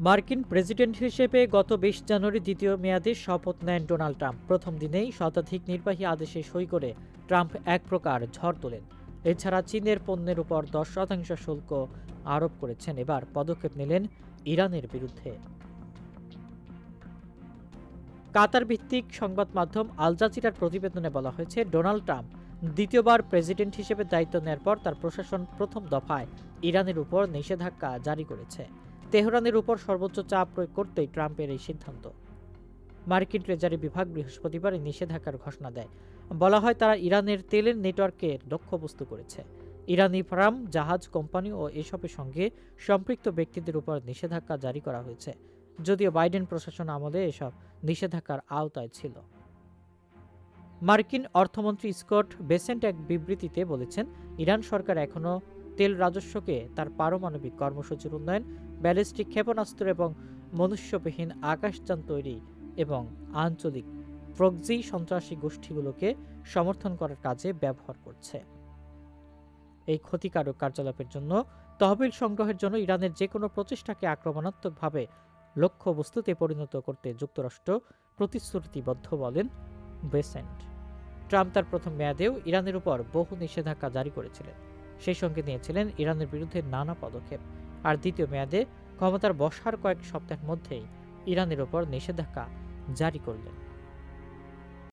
মার্কিন প্রেসিডেন্ট হিসেবে গত বিশ জানুয়ারি দ্বিতীয় মেয়াদে শপথ নেন ডোনাল্ড ট্রাম্প। প্রথম দিনেই শতাধিক নির্বাহী আদেশে সই করে ট্রাম্প এক প্রকার ঝড় তোলেন। এছাড়া চীনের পণ্যের উপর দশ শতাংশ শুল্ক আরোপ করেছেন। এবার পদক্ষেপ নিলেন ইরানের বিরুদ্ধে। কাতার ভিত্তিক সংবাদ মাধ্যম আল জাজিরার প্রতিবেদনে বলা হয়েছে, ডোনাল্ড ট্রাম্প দ্বিতীয়বার প্রেসিডেন্ট হিসেবে দায়িত্ব নেওয়ার পর তার প্রশাসন প্রথম দফায় ইরানের উপর নিষেধাজ্ঞা জারি করেছে। তেহরানের উপর সর্বোচ্চ চাপ প্রয়োগ করতেই ট্রাম্পের এই সিদ্ধান্ত। মার্কিন ট্রেজারি বিভাগ বৃহস্পতিবার নিষেধাজ্ঞার ঘোষণা দেয়। বলা হয় তারা ইরানের তেলের নেটওয়ার্কে লক্ষ্যবস্তু করেছে। ইরানি ফার্ম, জাহাজ কোম্পানি ও এসবের সঙ্গে সম্পৃক্ত ব্যক্তিদের উপর নিষেধাজ্ঞা জারি করা হয়েছে। যদিও বাইডেন প্রশাসন আমলে এসব নিষেধাজ্ঞার আওতায় ছিল। মার্কিন অর্থমন্ত্রী স্কট বেসেন্ট এক বিবৃতিতে বলেছেন, ইরান সরকার এখনও তেল রাজস্বকে তার পারমাণবিক কর্মসূচির উন্নয়ন, ব্যালিস্টিক ক্ষেপণাস্ত্র এবং মনুষ্যবিহীন আকাশযান তৈরি এবং আঞ্চলিক প্রক্সি সন্ত্রাসী গোষ্ঠীগুলোকে সমর্থন করার কাজে ব্যবহার করছে। এই ক্ষতিকারক কার্যকলাপের জন্য তহবিল সংগ্রহের জন্য ইরানের যে কোনো প্রচেষ্টাকে আক্রমণাত্মকভাবে লক্ষ্যবস্তুতে পরিণত করতে যুক্তরাষ্ট্র প্রতিশ্রুতিবদ্ধ বলেন বেসেন্ট। ট্রাম্প তার প্রথম মেয়াদেও ইরানের উপর বহু নিষেধাজ্ঞা জারি করেছিলেন। সেই সঙ্গে নিয়েছিলেন ইরানের বিরুদ্ধে নানা পদক্ষেপ। আর দ্বিতীয় মেয়াদে ক্ষমতার বসার কয়েক সপ্তাহের মধ্যেই ইরানের ওপর নিষেধাজ্ঞা জারি করলেন।